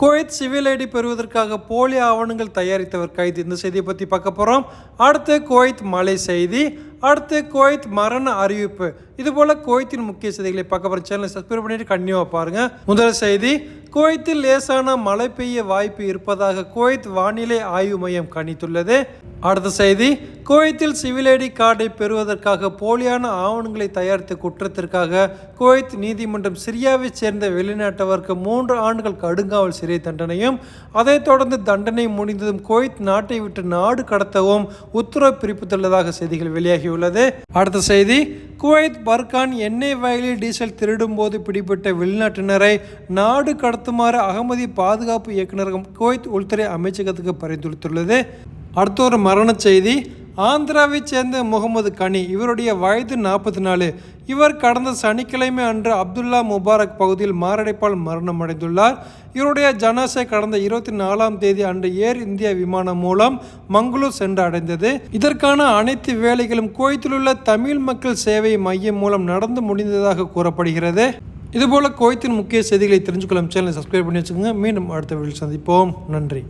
Kuwait civil ID பெறுவதற்காக போலி ஆவணங்கள் தயாரித்தவர் கைது. இந்த செய்தியை பற்றி பார்க்க போகிறோம் அடுத்து குவைத் மலை செய்தி. அடுத்து குவைத் மரண அறிவிப்பு. இதுபோல குவைத்தின் முக்கிய செய்திகளை பார்க்க போகிற சேனலை சப்ஸ்கிரைப் பண்ணிட்டு கண்டிப்பாக பாருங்கள் முதல் செய்தி குவைத்தில் லேசான மழை பெய்ய வாய்ப்பு இருப்பதாக குவைத் வானிலை ஆய்வு மையம் கணித்துள்ளது. அடுத்த செய்தி குவைத்தில் சிவில் ஐடி கார்டை பெறுவதற்காக போலியான ஆவணங்களை தயாரித்த குற்றத்திற்காக குவைத் நீதிமன்றம் சிரியாவைச் சேர்ந்த வெளிநாட்டவருக்கு மூன்று ஆண்டுகள் கடுங்காவல் சிறை தண்டனையும் அதைத் தொடர்ந்து தண்டனை முடிந்ததும் குவைத் நாட்டை விட்டு நாடு கடத்தவும் உத்தரவு பிறப்பித்துள்ளதாக செய்திகள் வெளியாகியுள்ளது. அடுத்த செய்தி குவைத் பர்கான் எண்ணெய் வயலில் டீசல் திருடும்போது பிடிபட்ட வெளிநாட்டினரை நாடு கடத்துமாறு அகமதி பாதுகாப்பு இயக்குநரகம் குவைத் உள்துறை அமைச்சகத்துக்கு பரிந்துரைத்துள்ளது. அடுத்த ஒரு மரண செய்தி. ஆந்திராவைச் சேர்ந்த முகமது கனி இவருடைய வயது நாற்பத்தி நாலு. இவர் கடந்த சனிக்கிழமை அன்று அப்துல்லா முபாரக் பகுதியில் மாரடைப்பால் மரணமடைந்துள்ளார். இவருடைய ஜனாசை கடந்த இருபத்தி நாலாம் தேதி அன்று ஏர் இந்தியா விமானம் மூலம் மங்களூர் சென்று அடைந்தது இதற்கான அனைத்து வேலைகளும் குவைத்திலுள்ள தமிழ் மக்கள் சேவை மையம் மூலம் நடந்து முடிந்ததாக கூறப்படுகிறது. இதுபோல குவைத்தின் முக்கிய செய்திகளை தெரிஞ்சுக்கொள்ளும் சேனலை சப்ஸ்கிரைப் பண்ணி வச்சுக்கோங்க. மீண்டும் அடுத்த வீடியோ சந்திப்போம். நன்றி.